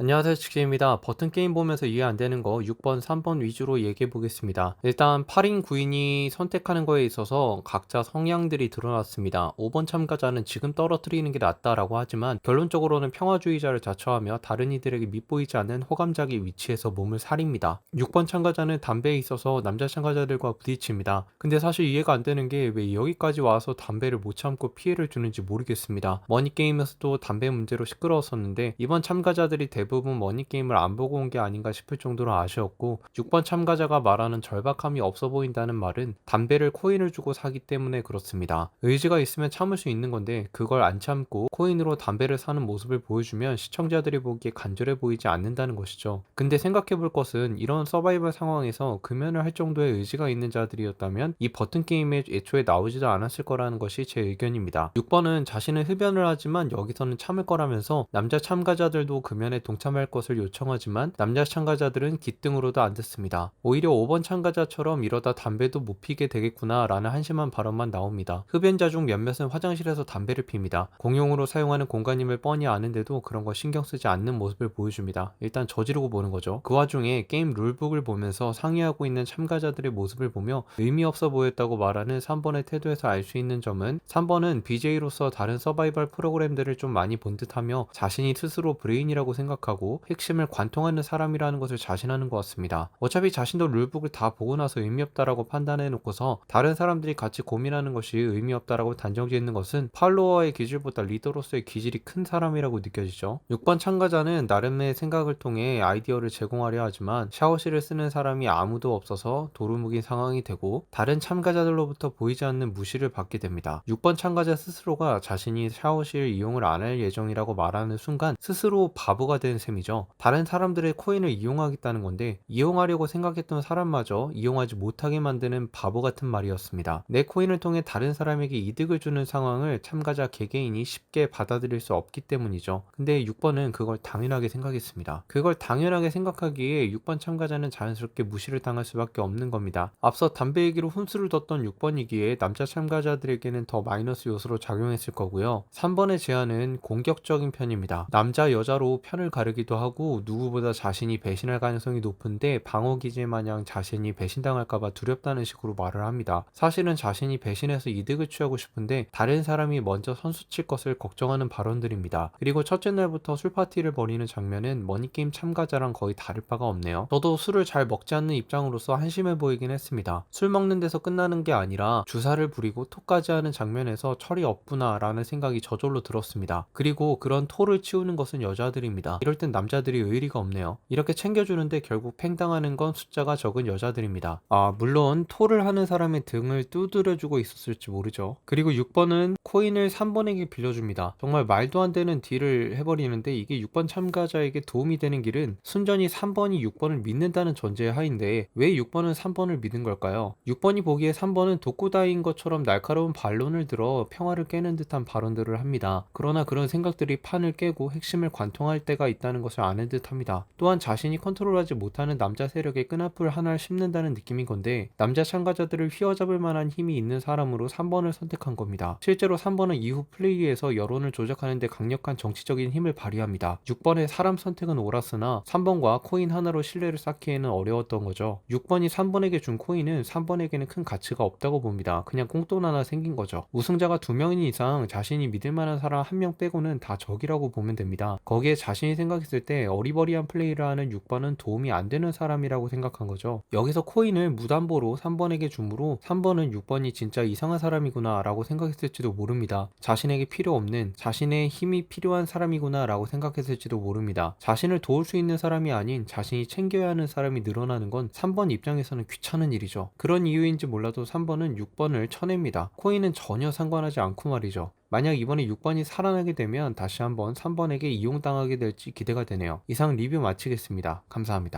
안녕하세요 치키입니다. 버튼 게임 보면서 이해 안 되는 거 6번 3번 위주로 얘기해 보겠습니다. 일단 8인 9인이 선택하는 거에 있어서 각자 성향들이 드러났습니다. 5번 참가자는 지금 떨어뜨리는 게 낫다라고 하지만 결론적으로는 평화주의자를 자처하며 다른 이들에게 밉보이지 않는 호감자기 위치에서 몸을 사립니다. 6번 참가자는 담배에 있어서 남자 참가자들과 부딪힙니다. 근데 사실 이해가 안 되는 게 왜 여기까지 와서 담배를 못 참고 피해를 주는지 모르겠습니다. 머니 게임에서도 담배 문제로 시끄러웠었는데 이번 참가자들이 대부분 대부분 머니게임을 안 보고 온 게 아닌가 싶을 정도로 아쉬웠고 6번 참가자가 말하는 절박함이 없어 보인다는 말은 담배를 코인을 주고 사기 때문에 그렇습니다. 의지가 있으면 참을 수 있는 건데 그걸 안 참고 코인으로 담배를 사는 모습을 보여주면 시청자들이 보기에 간절해 보이지 않는다는 것이죠. 근데 생각해 볼 것은 이런 서바이벌 상황에서 금연을 할 정도의 의지가 있는 자들이었다면 이 버튼 게임에 애초에 나오지도 않았을 거라는 것이 제 의견입니다. 6번은 자신은 흡연을 하지만 여기서는 참을 거라면서 남자 참가자들도 금연에 동 동참할 것을 요청하지만 남자 참가자들은 기등으로도 안 듣습니다. 오히려 5번 참가자처럼 이러다 담배도 못 피게 되겠구나 라는 한심한 발언만 나옵니다. 흡연자 중 몇몇은 화장실에서 담배를 핍니다. 공용으로 사용하는 공간임을 뻔히 아는데도 그런 거 신경 쓰지 않는 모습을 보여줍니다. 일단 저지르고 보는 거죠. 그 와중에 게임 룰북을 보면서 상의하고 있는 참가자들의 모습을 보며 의미 없어 보였다고 말하는 3번의 태도에서 알 수 있는 점은 3번은 BJ로서 다른 서바이벌 프로그램들을 좀 많이 본 듯하며 자신이 스스로 브레인이라고 생각하고 생각하고 핵심을 관통하는 사람이라는 것을 자신하는 것 같습니다. 어차피 자신도 룰북을 다 보고 나서 의미 없다라고 판단해 놓고서 다른 사람들이 같이 고민하는 것이 의미 없다라고 단정 짓는 것은 팔로워의 기질보다 리더로서의 기질이 큰 사람이라고 느껴지죠. 6번 참가자는 나름의 생각을 통해 아이디어를 제공하려 하지만 샤워실을 쓰는 사람이 아무도 없어서 도루묵인 상황이 되고 다른 참가자들로부터 보이지 않는 무시를 받게 됩니다. 6번 참가자 스스로가 자신이 샤워실 이용을 안 할 예정이라고 말하는 순간 스스로 바보가 된 셈이죠. 다른 사람들의 코인을 이용하겠다는 건데 이용하려고 생각했던 사람마저 이용하지 못하게 만드는 바보 같은 말이었습니다. 내 코인을 통해 다른 사람에게 이득을 주는 상황을 참가자 개개인이 쉽게 받아들일 수 없기 때문이죠. 근데 6번은 그걸 당연하게 생각했습니다. 그걸 당연하게 생각하기에 6번 참가자는 자연스럽게 무시를 당할 수밖에 없는 겁니다. 앞서 담배 얘기로 훈수를 뒀던 6번이기에 남자 참가자들에게는 더 마이너스 요소로 작용했을 거고요. 3번의 제안은 공격적인 편입니다. 남자 여자로 편을 가르 다르기도 하고 누구보다 자신이 배신할 가능성이 높은데 방어 기제 마냥 자신이 배신당할까봐 두렵다는 식으로 말을 합니다. 사실은 자신이 배신해서 이득을 취하고 싶은데 다른 사람이 먼저 선수 칠 것을 걱정하는 발언들입니다. 그리고 첫째 날부터 술 파티를 벌이는 장면은 머니게임 참가자랑 거의 다를 바가 없네요. 저도 술을 잘 먹지 않는 입장으로서 한심해 보이긴 했습니다. 술 먹는 데서 끝나는 게 아니라 주사를 부리고 토까지 하는 장면에서 철이 없구나 라는 생각이 저절로 들었습니다. 그리고 그런 토를 치우는 것은 여자들입니다. 이럴 땐 남자들이 의리가 없네요. 이렇게 챙겨주는데 결국 팽당하는 건 숫자가 적은 여자들입니다. 아, 물론 토를 하는 사람의 등을 두드려주고 있었을지 모르죠. 그리고 6번은 코인을 3번에게 빌려줍니다. 정말 말도 안 되는 딜을 해버리는데 이게 6번 참가자에게 도움이 되는 길은 순전히 3번이 6번을 믿는다는 전제 하인데 왜 6번은 3번을 믿은 걸까요? 6번이 보기에 3번은 독구다인 것처럼 날카로운 반론을 들어 평화를 깨는 듯한 발언들을 합니다. 그러나 그런 생각들이 판을 깨고 핵심을 관통할 때가 있다 있다는 것을 아는 듯 합니다. 또한 자신이 컨트롤하지 못하는 남자 세력의 끈앞을 하나를 씹는다는 느낌인 건데 남자 참가자들을 휘어잡을 만한 힘이 있는 사람으로 3번을 선택한 겁니다. 실제로 3번은 이후 플레이에서 여론을 조작하는 데 강력한 정치적인 힘을 발휘합니다. 6번의 사람 선택은 옳았으나 3번과 코인 하나로 신뢰를 쌓기에는 어려웠던 거죠. 6번이 3번에게 준 코인은 3번에게는 큰 가치가 없다고 봅니다. 그냥 꽁돈 하나 생긴 거죠. 우승자가 두 명인 이상 자신이 믿을 만한 사람 한 명 빼고는 다 적이라고 보면 됩니다. 거기에 자신이 생각 생각했을 때 어리버리한 플레이를 하는 6번은 도움이 안 되는 사람이라고 생각한 거죠. 여기서 코인을 무담보로 3번에게 주므로 3번은 6번이 진짜 이상한 사람이구나 라고 생각했을지도 모릅니다. 자신에게 필요 없는 자신의 힘이 필요한 사람이구나 라고 생각했을지도 모릅니다. 자신을 도울 수 있는 사람이 아닌 자신이 챙겨야 하는 사람이 늘어나는 건 3번 입장에서는 귀찮은 일이죠. 그런 이유인지 몰라도 3번은 6번을 쳐냅니다. 코인은 전혀 상관하지 않고 말이죠. 만약 이번에 6번이 살아나게 되면 다시 한번 3번에게 이용당하게 될지 기대가 되네요. 이상 리뷰 마치겠습니다. 감사합니다.